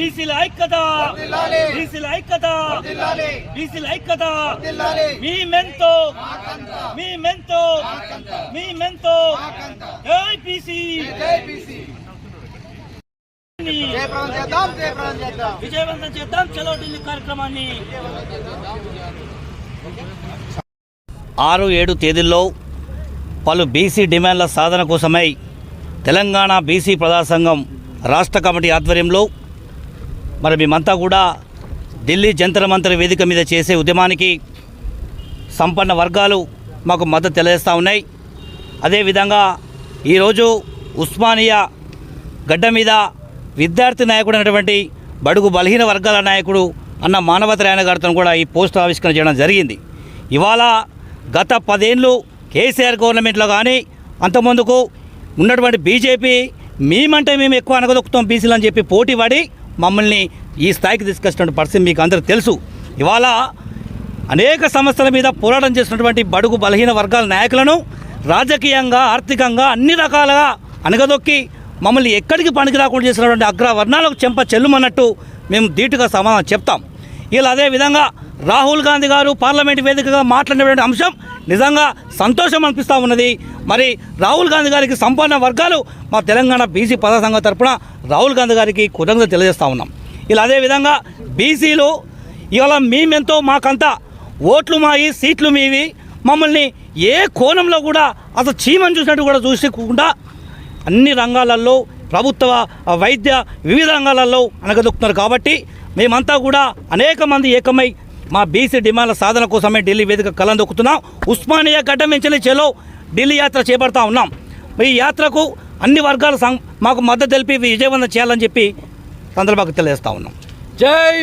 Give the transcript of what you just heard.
బీసీల ఐక్యత. బీసీల ఐక్యత. బీసీల ఐక్యత. మీ మెంతో. మీ మెంతో. మీ మెంతో. జై బీసీ. జయప్రదం చేద్దాం జయప్రదం చేద్దాం. విజయవంతం చేద్దాం. చలో ఢిల్లీ కార్యక్రమాన్ని. ఆరు ఏడు తేదీల్లో పలు బీసీ డిమాండ్ల సాధన కోసమై తెలంగాణ బీసీ ప్రజా సంఘం రాష్ట్ర కమిటీ ఆధ్వర్యంలో మరి మేమంతా కూడా ఢిల్లీ జంతర మంతర వేదిక మీద చేసే ఉద్యమానికి సంపన్న వర్గాలు మాకు మద్దతు తెలియజేస్తూ ఉన్నాయి. అదేవిధంగా ఈరోజు ఉస్మానియా గడ్డ మీద విద్యార్థి నాయకుడు అయినటువంటి బడుగు బలహీన వర్గాల నాయకుడు అన్న మానవత రాయణ గారితో కూడా ఈ పోస్ట్ ఆవిష్కరణ చేయడం జరిగింది. ఇవాళ గత పదేళ్ళు కేసీఆర్ గవర్నమెంట్లో కానీ అంతకుముందుకు ఉన్నటువంటి బీజేపీ మేమంటే మేము ఎక్కువ అనగదొక్కుతాం బీసీలు అని చెప్పి పోటీ పడి మమ్మల్ని ఈ స్థాయికి తీసుకొచ్చినటువంటి పరిస్థితి మీకు అందరూ తెలుసు. ఇవాళ అనేక సమస్యల మీద పోరాటం చేసినటువంటి బడుగు బలహీన వర్గాల నాయకులను రాజకీయంగా ఆర్థికంగా అన్ని రకాలుగా అనగదొక్కి మమ్మల్ని ఎక్కడికి పనికి రాకుండా చేసినటువంటి అగ్రవర్ణాలకు చెంప చెల్లుమన్నట్టు మేము ధీటుగా సమాధానం చెప్తాం. ఇలా అదేవిధంగా రాహుల్ గాంధీ గారు పార్లమెంట్ వేదికగా మాట్లాడినటువంటి అంశం నిజంగా సంతోషం అనిపిస్తూ ఉన్నది. మరి రాహుల్ గాంధీ గారికి సంపన్న వర్గాలు మా తెలంగాణ బీసీ పద సంఘం తరపున రాహుల్ గాంధీ గారికి కృతజ్ఞత తెలియజేస్తూ ఉన్నాం. ఇలా అదేవిధంగా బీసీలు ఇవాళ మేమెంతో మాకంతా ఓట్లు మాయి సీట్లు మీవి మమ్మల్ని ఏ కోణంలో కూడా అసలు చీమని చూసినట్టు కూడా చూసుకోకుండా అన్ని రంగాలలో ప్రభుత్వ వైద్య వివిధ రంగాలలో అనగదొక్కుతున్నారు. కాబట్టి మేమంతా కూడా అనేక మంది ఏకమై మా బీసీ డిమాండ్ల సాధన కోసమే ఢిల్లీ వేదిక కలందొక్కుతున్నాం ఉస్మానియా గడ్డ మించిన చెలో ఢిల్లీ యాత్ర చేపడతా ఉన్నాం. ఈ యాత్రకు అన్ని వర్గాల సం మాకు మద్దతు తెలిపి విజయవంతం చేయాలని చెప్పి సందర్భంగా తెలియజేస్తా ఉన్నాం. జై